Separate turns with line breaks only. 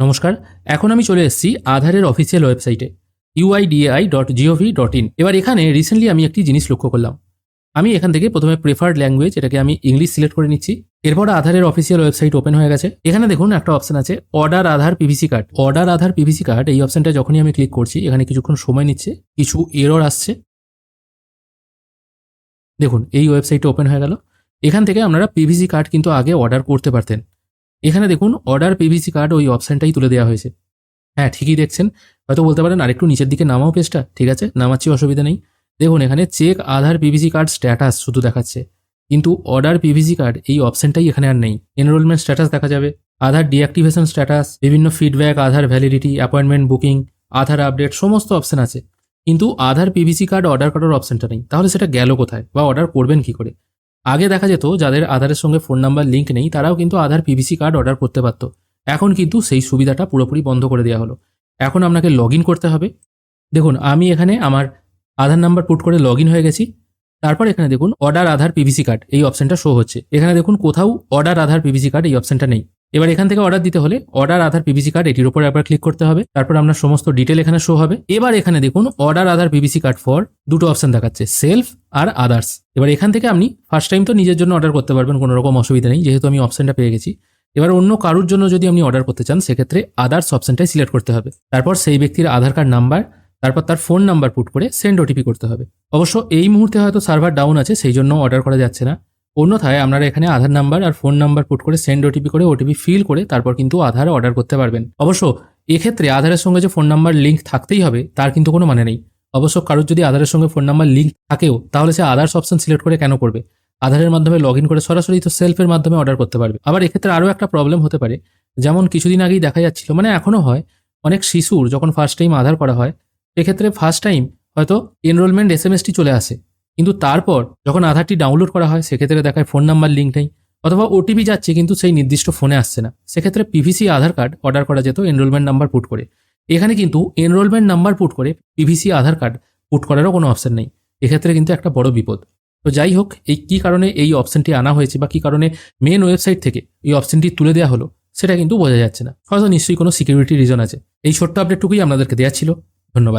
নমস্কার, এখন আমি চলে এসেছি আধারের অফিসিয়াল ওয়েবসাইটে UIDAI dot GOV dot in এবার এখানে রিসেন্টলি আমি একটি জিনিস লক্ষ্য করলাম। আমি এখান থেকে প্রথমে প্রেফার্ড ল্যাঙ্গুয়েজ এটাকে আমি ইংলিশ সিলেক্ট করে নিচ্ছি। এরপর আধারের অফিসিয়াল ওয়েবসাইট ওপেন হয়ে গেছে। এখানে দেখুন একটা অপশন আছে order Aadhaar PVC card order Aadhaar PVC card এই অপশনটা যখনই আমি ক্লিক করছি, এখানে কিছুক্ষণ সময় নিচ্ছে, কিছু এরর আসছে। দেখুন, এই ওয়েবসাইটটা ওপেন হয়ে গেল। এখান থেকে আপনারা পিভিসি কার্ড কিন্তু আগে অর্ডার করতে পারতেন। এখানে দেখুন অর্ডার পিভিসি কার্ড ওই অপশনটাই তুলে দেওয়া হয়েছে। হ্যাঁ ঠিকই দেখছেন। হয়তো বলতে পারেন, আরেকটু নিচের দিকে নামাও পেজটা ঠিক আছে, নামাচ্ছি, অসুবিধা নেই। দেখুন, এখানে check Aadhaar PVC card status শুধু দেখাচ্ছে। কিন্তু অর্ডার পিভিসি কার্ড এই অপশনটাই এখানে আর নেই। এনরোলমেন্ট স্ট্যাটাস দেখা যাবে। আধার ডিঅ্যাক্টিভেশন স্ট্যাটাস বিভিন্ন feedback Aadhaar validity appointment booking Aadhaar update সমস্ত অপশন আছে। কিন্তু আধার পিভিসি কার্ড অর্ডার করার অপশনটা নেই। তাহলে সেটা গেল কোথায়? বা অর্ডার করবেন কি করে? আগে দেখা যেত যাদের আধারের সঙ্গে ফোন নাম্বার লিঙ্ক নেই, তারাও কিন্তু আধার পিভিসি কার্ড অর্ডার করতে পারত। এখন কিন্তু সেই সুবিধাটা পুরোপুরি বন্ধ করে দেওয়া হলো। এখন আপনাকে লগ করতে হবে। দেখুন, আমি এখানে আমার আধার নাম্বার পুট করে লগ হয়ে গেছি। তারপর এখানে দেখুন অর্ডার আধার পিভিসি কার্ড এই অপশানটা শো হচ্ছে। এখানে দেখুন, কোথাও অর্ডার আধার পিভিসি কার্ড এই অপশানটা নেই। এবার এখান থেকে অর্ডার দিতে হলে অর্ডার আধার পিভিসি কার্ড এটির উপর একবার ক্লিক করতে হবে, তারপর আপনার সমস্ত ডিটেল এখানে শো হবে। এবার এখানে দেখুন order Aadhaar PVC card for দুটো অপশন দেখাচ্ছে সেলফ আর আদার্স এবার এখান থেকে আপনি ফার্স্ট টাইম তো নিজের জন্য অর্ডার করতে পারবেন, কোনো রকম অসুবিধা নেই, যেহেতু আমি অপশনটা পেয়ে গেছি। এবার অন্য কারোর জন্য যদি আপনি অর্ডার করতে চান, সেক্ষেত্রে আদার্স অপশনটাই সিলেক্ট করতে হবে। তারপর সেই ব্যক্তির আধার কার্ড নাম্বার তারপর তার ফোন নাম্বার পুট করে সেন্ড ওটিপি করতে হবে। অবশ্য এই মুহূর্তে হয়তো সার্ভার ডাউন আছে, সেই জন্য অর্ডার করা যাচ্ছে না। অন্যথায় আপনারা এখানে আধার নাম্বার আর ফোন নাম্বার পুট করে সেন্ড ওটিপি করে ওটিপি ফিল করে তারপর কিন্তু আধার অর্ডার করতে পারবেন। অবশ্য এক্ষেত্রে আধারের সঙ্গে যে ফোন নাম্বার লিঙ্ক থাকতেই হবে, তার কিন্তু কোনো মানে নেই। অবশ্য কারোর যদি আধারের সঙ্গে ফোন নাম্বার লিঙ্ক থাকেও, তাহলে সে আধার্স অপশন সিলেক্ট করে কেন করবে? আধারের মাধ্যমে লগ ইন করে সরাসরি তো সেলফের মাধ্যমে অর্ডার করতে পারবে। আবার এক্ষেত্রে আরও একটা প্রবলেম হতে পারে, যেমন কিছুদিন আগেই দেখা যাচ্ছিল মানে এখনও হয়, অনেক শিশুর যখন ফার্স্ট টাইম আধার করা হয় সেক্ষেত্রে ফার্স্ট টাইম হয়তো এনরোলমেন্ট এস এম এসটি চলে আসে। কিন্তু তারপর যখন আধারটি ডাউনলোড করা হয়, সেক্ষেত্রে দেখায় ফোন নাম্বার লিঙ্ক নেই অথবা ওটিপি যাচ্ছে কিন্তু সেই নির্দিষ্ট ফোনে আসছে না। সেক্ষেত্রে পিভিসি আধার কার্ড অর্ডার করা যেত এনরোলমেন্ট নাম্বার পুট করে। এখানে কিন্তু এনরোলমেন্ট নাম্বার পুট করে পিভিসি আধার কার্ড পুট করারও কোনো অপশন নেই। এক্ষেত্রে কিন্তু একটা বড় বিপদ। তো যাই হোক, এই কী কারণে এই অপশনটি আনা হয়েছে বা কী কারণে মেন ওয়েবসাইট থেকে এই অপশনটি তুলে দেওয়া হলো, সেটা কিন্তু বোঝা যাচ্ছে না। হয়তো নিশ্চয়ই কোনো সিকিউরিটি রিজন আছে। এই ছোট্ট আপডেটটুকুই আপনাদেরকে দেওয়া ছিল। ধন্যবাদ।